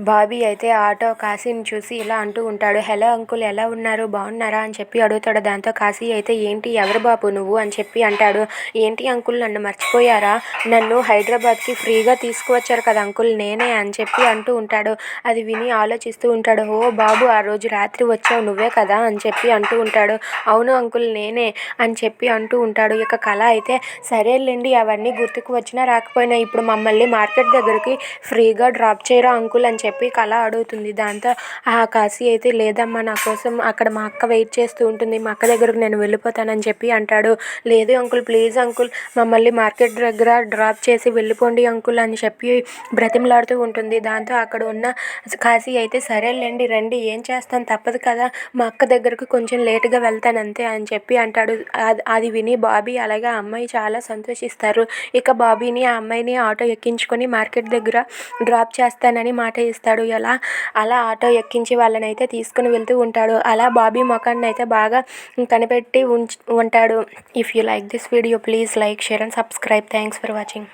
బాబీ అయితే ఆటో కాశీని చూసి ఇలా అంటూ ఉంటాడు. హలో అంకుల్ ఎలా ఉన్నారు? బాగున్నారా? అని చెప్పి అడుగుతాడు. దాంతో కాశీ అయితే ఏంటి? ఎవరు బాబు నువ్వు? అని చెప్పి అంటాడు. ఏంటి అంకుల్ నన్ను మర్చిపోయారా? నన్ను హైదరాబాద్కి ఫ్రీగా తీసుకువచ్చారు కదా అంకుల్ నేనే అని చెప్పి అంటూ ఉంటాడు. అది విని ఆలోచిస్తూ ఉంటాడు. ఓ బాబు ఆ రోజు రాత్రి వచ్చావు నువ్వే కదా? అని చెప్పి అంటూ ఉంటాడు. అవును అంకుల్ నేనే అని చెప్పి అంటూ ఉంటాడు. ఇక కళ అయితే సరేలేండి అవన్నీ గుర్తుకు వచ్చినా రాకపోయినా ఇప్పుడు మమ్మల్ని మార్కెట్ దగ్గరికి ఫ్రీగా డ్రాప్ చేయరా అంకుల్? అని చెప్పి చెప్పి కళ అడుగుతుంది. దాంతో ఆ కాశీ అయితే లేదమ్మా నా కోసం అక్కడ మా అక్క వెయిట్ చేస్తూ ఉంటుంది. మా అక్క దగ్గరకు నేను వెళ్ళిపోతానని చెప్పి అంటాడు. లేదు అంకుల్ ప్లీజ్ అంకుల్ మమ్మల్ని మార్కెట్ దగ్గర డ్రాప్ చేసి వెళ్ళిపోండి అంకుల్ అని చెప్పి బ్రతిమలాడుతూ ఉంటుంది. దాంతో అక్కడ ఉన్న కాశీ అయితే సరేలేండి రండి ఏం చేస్తాను తప్పదు కదా మా అక్క దగ్గరకు కొంచెం లేటుగా వెళ్తాను అంతే అని చెప్పి అంటాడు. అది అది విని బాబీ అలాగే ఆ అమ్మాయి చాలా సంతోషిస్తారు. ఇక బాబీని ఆ అమ్మాయిని ఆటో ఎక్కించుకొని మార్కెట్ దగ్గర డ్రాప్ చేస్తానని మాట చేస్తాడు ఎలా? అలా ఆటో ఎక్కించి వాళ్ళని అయితే తీసుకుని వెళ్తూ ఉంటాడు. అలా బాబీ ముఖాన్ని అయితే బాగా కనిపెట్టి ఉంచ్ ఉంటాడు. If you like this video please like share and subscribe thanks for watching